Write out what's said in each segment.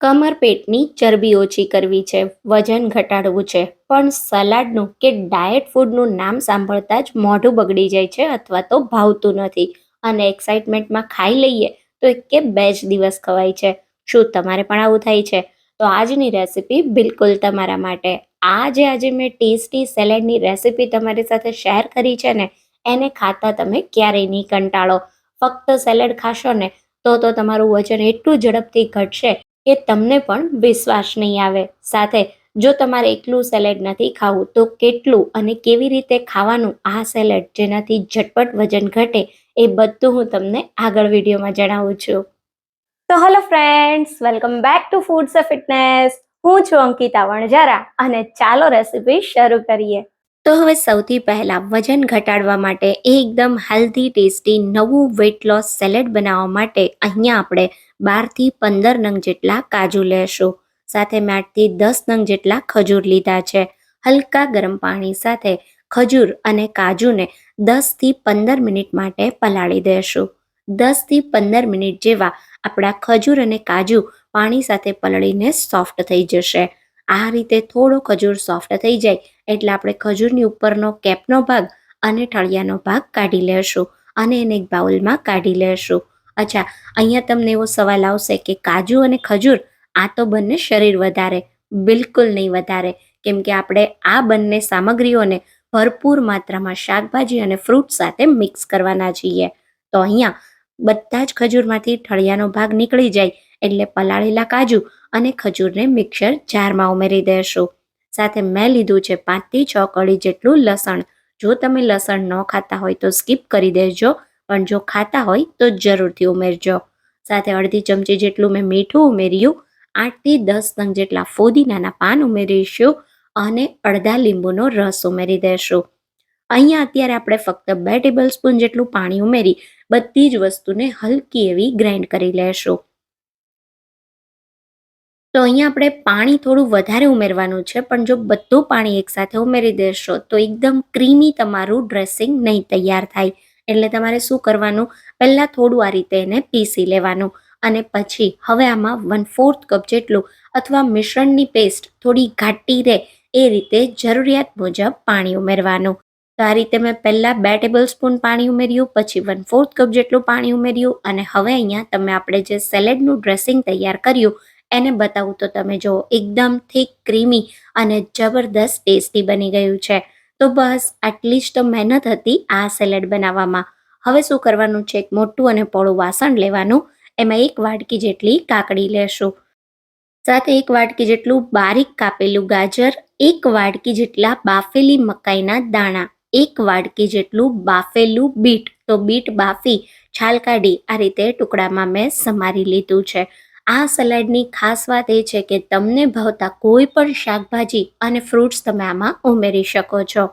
કમર પેટની ચરબી ઓછી કરવી છે, વજન ઘટાડવું છે, પણ સલાડનું કે ડાયટ ફૂડનું નામ સાંભળતા જ મોઢું બગડી જાય છે અથવા તો ભાવતું નથી અને એક્સાઇટમેન્ટમાં ખાઈ લઈએ તો એક કે બે જ દિવસ ખવાય છે. શું તમારે પણ આવું થાય છે? તો આજની રેસિપી બિલકુલ તમારા માટે. આ જે આજે મેં ટેસ્ટી સેલેડની રેસિપી તમારી સાથે શેર કરી છે ને, એને ખાતા તમે ક્યારેય નહીં કંટાળો. ફક્ત સેલેડ ખાશો ને, તો તો તમારું વજન એટલું ઝડપથી ઘટશે કે તમને પણ વિશ્વાસ નહીં આવે. સાથે જો તમારે એકલું સેલેડ નથી ખાવું તો કેટલું અને કેવી રીતે ખાવાનું આ સેલેડ જેનાથી ઝટપટ વજન ઘટે એ બધું હું તમને આગળ વિડીયોમાં જણાવું છું. તો hello friends welcome back to foods fitness હું છું અંકિતા વણજારા અને ચાલો રેસીપી શરૂ કરીએ. તો હવે સૌથી પહેલા વજન ઘટાડવા માટે એકદમ હેલ્ધી ટેસ્ટી નવું વેટ લોસ સેલેડ બનાવવા માટે અહીંયા આપણે બારથી પંદર નંગ જેટલા કાજુ લેશું. સાથે મેં આઠથી દસ નંગ જેટલા ખજૂર લીધા છે. હલકા ગરમ પાણી સાથે ખજૂર અને કાજુને દસથી પંદર મિનિટ માટે પલાળી દેશું. દસથી પંદર મિનિટ જેવા આપણા ખજૂર અને કાજુ પાણી સાથે પલળીને સોફ્ટ થઈ જશે. આ રીતે થોડો ખજૂર સોફ્ટ થઈ જાય એટલે આપણે ખજૂરની ઉપરનો કેપનો ભાગ અને ઠળિયાનો ભાગ કાઢી લેશું અને એને એક બાઉલમાં કાઢી લેશું. અચ્છા, અહીંયા તમને એવો સવાલ આવશે કે કાજુ અને ખજૂર, આ તો બંને શરીર વધારે, બિલકુલ નહીં વધારે. કેમ કે આપણે આ બંને સામગ્રીઓને ભરપૂર માત્રામાં શાકભાજી અને ફ્રૂટ સાથે મિક્સ કરવાના છીએ. તો અહીંયા બધા જ ખજૂરમાંથી ઠળિયાનો ભાગ નીકળી જાય, એટલે પલાળેલા કાજુ અને ખજૂરને મિક્સર જારમાં ઉમેરી દેશું. સાથે મેં લીધું છે પાંચથી છ કળી જેટલું લસણ. જો તમે લસણ ન ખાતા હોય તો સ્કીપ કરી દેજો. પણ જો ખાતા હોય તો જરૂરથી ઉમેરજો. સાથે અડધી ચમચી જેટલું મેં મીઠું ઉમેર્યું, આઠથી દસ નંગ જેટલા ફોદીનાના પાન ઉમેરીશું અને અડધા લીંબુનો રસ ઉમેરી દેશું. અહીંયા અત્યારે આપણે ફક્ત બે ટેબલ સ્પૂન જેટલું પાણી ઉમેરી બધી જ વસ્તુને હલકી એવી ગ્રાઇન્ડ કરી લેશું. તો અહીંયા આપણે પાણી થોડું વધારે ઉમેરવાનું છે, પણ જો બધું પાણી એકસાથે ઉમેરી દેશો તો એકદમ ક્રીમી તમારું ડ્રેસિંગ નહીં તૈયાર થાય. એટલે તમારે શું કરવાનું? પહેલાં થોડું આ રીતે એને પીસી લેવાનું. અને પછી હવે આમાં વન ફોર્થ કપ જેટલું અથવા મિશ્રણની પેસ્ટ થોડી ઘાટી રહે એ રીતે જરૂરિયાત મુજબ પાણી ઉમેરવાનું. તો આ રીતે મેં પહેલાં બે ટેબલ સ્પૂન પાણી ઉમેર્યું, પછી વન ફોર્થ કપ જેટલું પાણી ઉમેર્યું અને હવે અહીંયા તમે આપણે જે સેલેડનું ડ્રેસિંગ તૈયાર કર્યું એને બતાવું તો તમે જો એકદમ થીક ક્રીમી અને જબરદસ્ત ટેસ્ટી બની ગયું છે. તો બસ, આટલી જ તો મહેનત હતી આ સેલેડ બનાવવામાં. હવે શું કરવાનું છે? એક મોટું અને પોળું વાસણ લેવાનું. એમાં એક વાટકી જેટલી કાકડી લેશું. સાથે એક વાટકી જેટલું બારીક કાપેલું ગાજર, એક વાટકી જેટલા બાફેલી મકાઈના દાણા, એક વાટકી જેટલું બાફેલું બીટ. તો બીટ બાફી, છાલ કાઢી આ રીતે ટુકડામાં મેં સમારી લીધું છે. આ સલાડની ખાસ વાત એ છે કે તમને ભાવતા કોઈ પણ શાકભાજી અને ફ્રૂટ્સ તમે આમાં ઉમેરી શકો છો.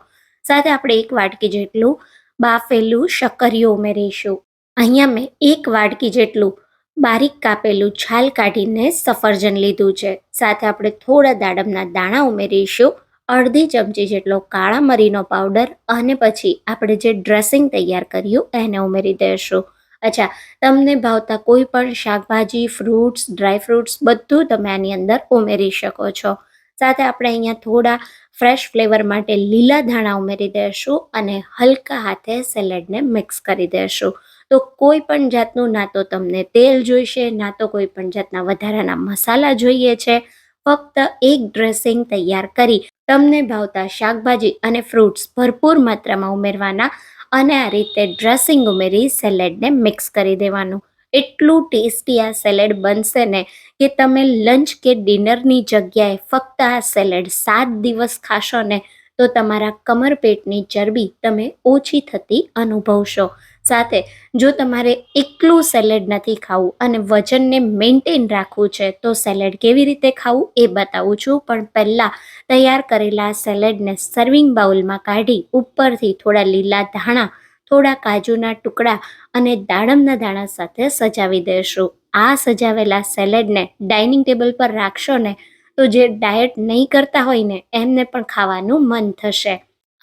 સાથે આપણે એક વાટકી જેટલું બાફેલું શક્કરિયું ઉમેરીશું. અહીંયા મેં એક વાટકી જેટલું બારીક કાપેલું છાલ કાઢીને સફરજન લીધું છે. સાથે આપણે થોડા દાડમના દાણા ઉમેરીશું, અડધી ચમચી જેટલો કાળા મરીનો પાવડર અને પછી આપણે જે ડ્રેસિંગ તૈયાર કર્યું એને ઉમેરી દઈશું અચ્છા, તમને ભાવતા કોઈ પણ શાકભાજી ફ્રૂટ્સ ડ્રાય ફ્રૂટ્સ બધું તમે આની અંદર ઉમેરી શકો છો. સાથે આપણે અહીંયા થોડા ફ્રેશ ફ્લેવર માટે લીલા ધાણા ઉમેરી દઈશું અને હલકા હાથે સેલેડને મિક્સ કરી દઈશું તો કોઈ પણ જાતનું ના તો તમને તેલ જોઈશે, ના તો કોઈ પણ જાતના વધારાના મસાલા જોઈએ છે. ફક્ત એક ડ્રેસિંગ તૈયાર કરી તમને ભાવતા શાકભાજી અને ફ્રૂટ્સ ભરપૂર માત્રામાં ઉમેરવાના અને આ રીતે ડ્રેસિંગ ઉમેરી સેલેડને મિક્સ કરી દેવાનું. એટલું ટેસ્ટી આ સેલેડ બનશે ને કે તમે લંચ કે ડિનરની જગ્યાએ ફક્ત આ સેલેડ સાત દિવસ ખાશો ને તો તમારા કમર પેટની ચરબી તમે ઓછી થતી અનુભવશો. સાથે જો તમારે એકલું સેલેડ નથી ખાવું અને વજનને મેન્ટેન રાખવું છે, તો સેલેડ કેવી રીતે ખાવું એ બતાવું છું. પણ પહેલાં તૈયાર કરેલા સેલેડને સર્વિંગ બાઉલમાં કાઢી ઉપરથી થોડા લીલા ધાણા, થોડા કાજુના ટુકડા અને દાડમના દાણા સાથે સજાવી દેશું. આ સજાવેલા સેલેડને ડાઇનિંગ ટેબલ પર રાખશો ને, તો જે ડાયટ નહીં કરતા હોય ને, એમને પણ ખાવાનું મન થશે.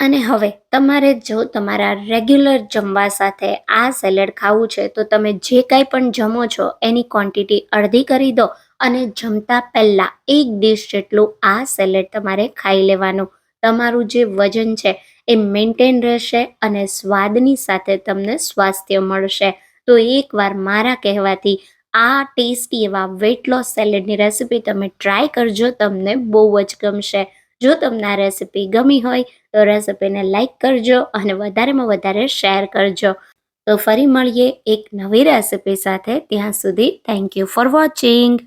અને હવે તમારે જો તમારા રેગ્યુલર જમવા સાથે આ સેલેડ ખાવું છે, તો તમે જે કાંઈ પણ જમો છો, એની ક્વોન્ટિટી અડધી કરી દો અને જમતા પહેલાં એક ડીશ જેટલું આ સેલેડ તમારે ખાઈ લેવાનું. તમારું જે વજન છે, એ મેન્ટેન રહેશે અને સ્વાદની સાથે તમને સ્વાસ્થ્ય મળશે. તો એકવાર મારા કહેવાથી આ ટેસ્ટી એવા વેટ લોસ સેલેડની રેસિપી તમે ટ્રાય કરજો, તમને બહુ જ ગમશે. જો તમને આ રેસીપી ગમી હોય, તો રેસિપીને લાઇક કરજો અને વધારેમાં વધારે શેર કરજો. તો ફરી મળીએ એક નવી રેસીપી સાથે. ત્યાં સુધી થેન્ક યુ ફોર વોચિંગ